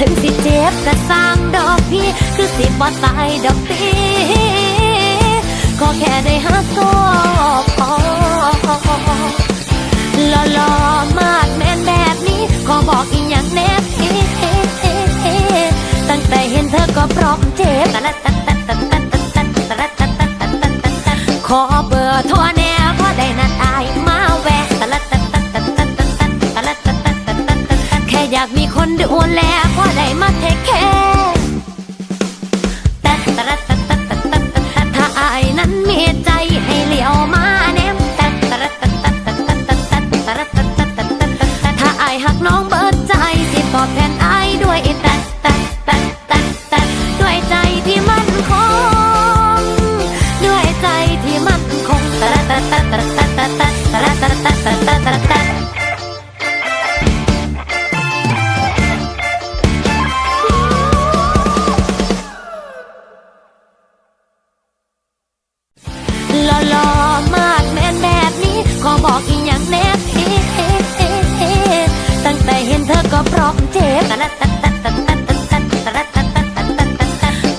ถึงสิเจ็บกระสร้างดอกพี่ คือสิบ่ตายดอกตีขอแค่ได้หักก็พอหล่อมากแม่นแบบนี้ ขอบอกอีกอย่างแนบตั้งแต่เห็นเธอก็พร้อมเจ็บขอเบอร์โทรแน่พอได้นัดอายมาแวะแค่อยากมีคนดูแลพอ いまって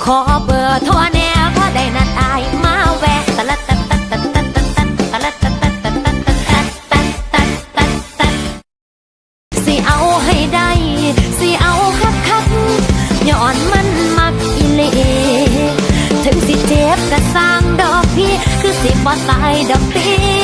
ขอเบอร์โทรแน่พอได้นัดอายมาแวะตะละตะตะตะตะตะตะตะละตะตะตะตะตะตะตะตะตะตะสิเอาให้ได้สิเอาคักคักย้อนมันมักอีเลถึงสิเจ็บก็สร้างดอกพี่คือสิบ่ตายดอกตี